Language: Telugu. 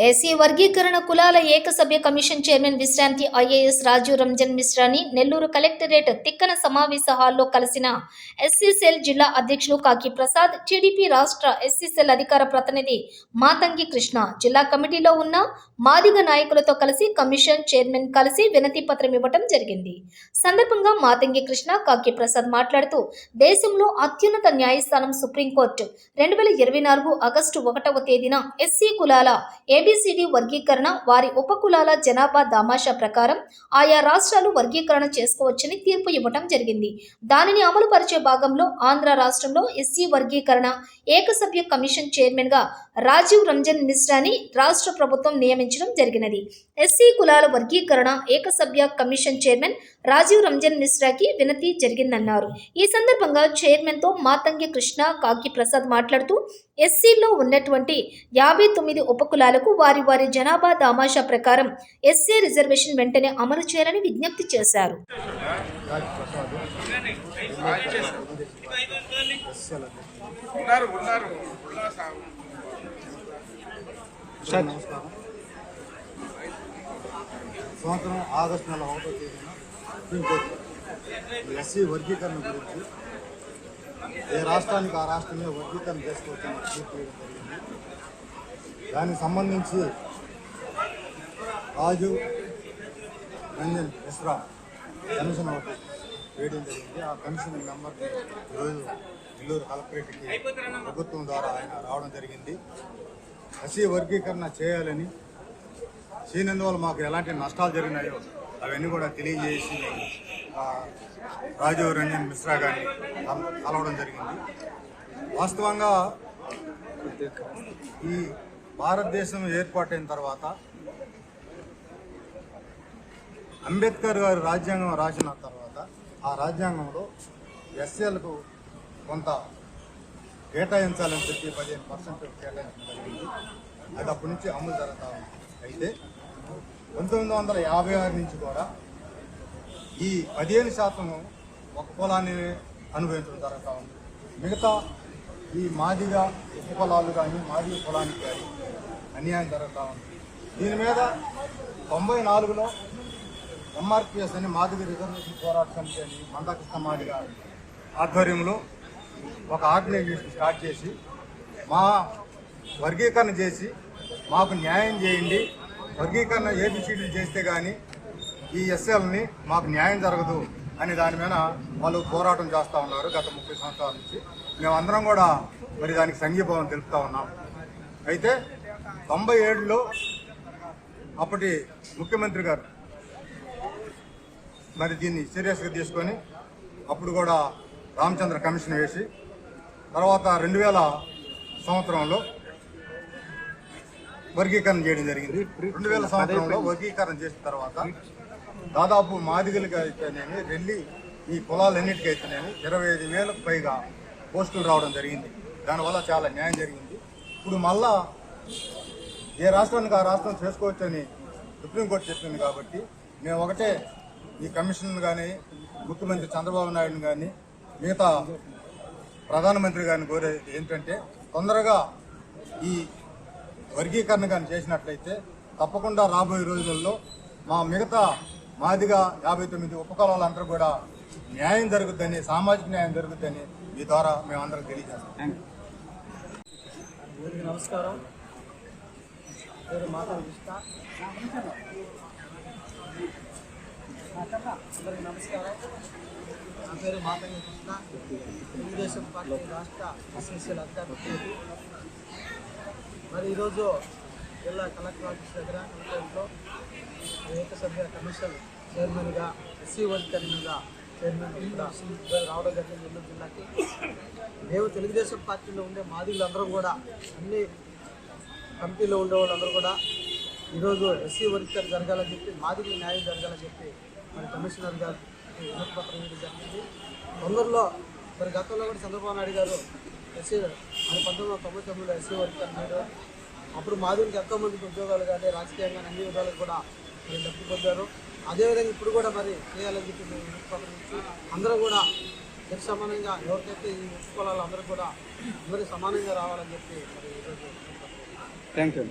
ఎస్సీ వర్గీకరణ కులాల ఏకసభ్య కమిషన్ చైర్మన్ విశ్రాంతి ఐఏఎస్ రాజు రంజన్ మిశ్రాని నెల్లూరు కలెక్టరేట్ తిక్కన సమావేశ హాల్లో కలిసిన ఎస్సీ సెల్ జిల్లా అధ్యక్షులు కాకి ప్రసాద్ టీడీపీ రాష్ట్ర ఎస్సీ సెల్ అధికార ప్రతినిధి మాతంగి కృష్ణ జిల్లా కమిటీలో ఉన్న మాదిగ నాయకులతో కలిసి కమిషన్ చైర్మన్ కలిసి వినతి పత్రం ఇవ్వటం జరిగింది. సందర్భంగా మాతంగి కృష్ణ కాకి ప్రసాద్ మాట్లాడుతూ దేశంలో అత్యున్నత న్యాయస్థానం సుప్రీంకోర్టు రెండు వేల ఇరవై నాలుగు ఆగస్టు ఒకటవ తేదీన ఎస్సీ కులాల ఏబిసిడి వర్గీకరణ వారి ఉపకులాల జనాభా దామాషా ప్రకారం ఆయా రాష్ట్రాలు వర్గీకరణ చేసుకోవచ్చని తీర్పు ఇవ్వటం జరిగింది. దానిని అమలు పరిచే భాగంలో ఆంధ్ర రాష్ట్రంలో ఎస్సీ వర్గీకరణ ఏకసభ్య కమిషన్ చైర్మన్గా రాజీవ్ రంజన్ మిశ్రాని రాష్ట్ర ప్రభుత్వం నియమించడం జరిగినది. ఎస్సీ కులాల వర్గీకరణ ఏకసభ్య కమిషన్ చైర్మన్ రాజీవ్ రంజన్ మిశ్రాకి వినతి జరిగిందన్నారు. ఈ సందర్భంగా చైర్మన్తో మాతంగి కృష్ణ కాకి ప్రసాద్ మాట్లాడుతూ ఎస్సీలో ఉన్నటువంటి యాభై తొమ్మిది ఉపకులాలకు వారి వారి జనాభా దామాషా ప్రకారం ఎస్సీ రిజర్వేషన్ వెంటనే అమలు చేయాలని విజ్ఞప్తి చేశారు. సంవత్సరం ఆగస్టు నెల ఒకటో తేదీన సుప్రీంకోర్టు ఎస్సీ వర్గీకరణ గురించి ఏ రాష్ట్రానికి ఆ రాష్ట్రమే వర్గీకరణ చేసుకోవచ్చని జరిగింది. దానికి సంబంధించి రాజు రంజన్ మిశ్రా కమిషన్ ఒకటి వేయడం జరిగింది. ఆ కమిషన్ మెంబర్ ఈరోజు నెల్లూరు కలెక్టరేట్కి ప్రభుత్వం ద్వారా ఆయన రావడం జరిగింది. ఎస్సీ వర్గీకరణ చేయాలని చేయనందువల్ల మాకు ఎలాంటి నష్టాలు జరిగినాయో అవన్నీ కూడా తెలియజేసి రాజీవ్ రంజన్ మిశ్రా గారిని కలవడం జరిగింది. వాస్తవంగా ఈ భారతదేశం ఏర్పాటైన తర్వాత అంబేద్కర్ గారు రాజ్యాంగం రాసిన తర్వాత ఆ రాజ్యాంగంలో ఎస్సీలకు కొంత కేటాయించాలని చెప్పి పదిహేను పర్సెంట్ కేటాయించడం జరిగింది. అది అప్పటి నుంచి అమలు జరుగుతా ఉంది. అయితే పంతొమ్మిది వందల యాభై ఆరు నుంచి కూడా ఈ పదిహేను శాతం ఒక పొలాన్ని అనుభవించడం జరుగుతూ ఉంది. మిగతా ఈ మాదిగా ఉప పొలాలు కానీ మాదిగ పొలానికి కానీ అన్యాయం జరుగుతూ ఉంది. దీని మీద తొంభై నాలుగులో ఎంఆర్పిఎస్ అని మాదిగ రిజర్వేషన్ పోరాట సమితి అని మందకృష్ణ మాదిగ ఆధ్వర్యంలో ఒక ఆర్గనైజేషన్ స్టార్ట్ చేసి మా వర్గీకరణ చేసి మాకు న్యాయం చేయండి వర్గీకరణ ఏబిసిడీలు చేస్తే కానీ ఈ ఎస్ఎల్ని మాకు న్యాయం జరగదు అని దాని మీద వాళ్ళు పోరాటం చేస్తూ ఉన్నారు గత ముప్పై సంవత్సరాల నుంచి. మేమందరం కూడా మరి దానికి సంఘీభావం తెలుపుతా ఉన్నాం. అయితే తొంభై ఏడులో అప్పటి ముఖ్యమంత్రి గారు మరి దీన్ని సీరియస్గా తీసుకొని అప్పుడు కూడా రామచంద్ర కమిషన్ వేసి తర్వాత రెండు వేల సంవత్సరంలో వర్గీకరణ చేయడం జరిగింది. రెండు వేల సంవత్సరంలో వర్గీకరణ చేసిన తర్వాత దాదాపు మాదిగలకి అయితేనేమి రెల్లి ఈ కులాలన్నిటికైతేనేమి ఇరవై ఐదు వేలకు పైగా పోస్టులు రావడం జరిగింది. దానివల్ల చాలా న్యాయం జరిగింది. ఇప్పుడు మళ్ళా ఏ రాష్ట్రానికి ఆ రాష్ట్రం చేసుకోవచ్చని సుప్రీంకోర్టు చెప్పింది కాబట్టి మేము ఒకటే ఈ కమిషన్ కానీ ముఖ్యమంత్రి చంద్రబాబు నాయుడు కానీ మిగతా ప్రధానమంత్రి గారిని కోరేది ఏంటంటే తొందరగా ఈ వర్గీకరణ కానీ చేసినట్లయితే తప్పకుండా రాబోయే రోజుల్లో మా మిగతా మాదిగా యాభై తొమ్మిది ఉపకులాలందరూ కూడా న్యాయం జరుగుద్దని సామాజిక న్యాయం జరుగుద్దని ఈ ద్వారా మేమందరం తెలియజేస్తాం. అందరికీ నమస్కారం. పేరు మాతా కృష్ణ అందరికీ నమస్కారం. నా పేరు మాతంగి కృష్ణ తెలుగుదేశం పార్టీ రాష్ట్ర మరి ఈరోజు జిల్లా కలెక్టర్ ఆఫీస్ దగ్గర కలెక్టరేట్లో ఏకసభ్య కమిషన్ చైర్మన్గా ఎస్సీ వర్గీకరణగా చైర్మన్ రావడం జరిగింది నెల్లూరు జిల్లాకి. మేము తెలుగుదేశం పార్టీలో ఉండే మాదిగులందరూ కూడా అన్ని కమిటీలో ఉండే వాళ్ళందరూ కూడా ఈరోజు ఎస్సీ వర్కర్ జరగాలని చెప్పి మాదిరి న్యాయం జరగాలని చెప్పి మరి కమిషనర్ గారు వినతి పత్రం ఇవ్వడం జరిగింది. తొందరలో మరి గతంలో కూడా చంద్రబాబు నాయుడు గారు ఎస్సీ మన పంతొమ్మిది వందల తొంభై తొమ్మిదిలో ఎస్సీ వర్కర్ చేయడం అప్పుడు మాధురికి ఎంతో మందికి ఉద్యోగాలు కానీ రాజకీయంగా అన్ని విధాలకు కూడా మరి లబ్ధి పొందారు. అదేవిధంగా ఇప్పుడు కూడా మరి చేయాలని చెప్పి మేము అందరూ కూడా సరి సమానంగా ఎవరికైతే ఈ కులాలు అందరూ కూడా అందరూ సమానంగా రావాలని చెప్పి మరి ఈరోజు థ్యాంక్ యూ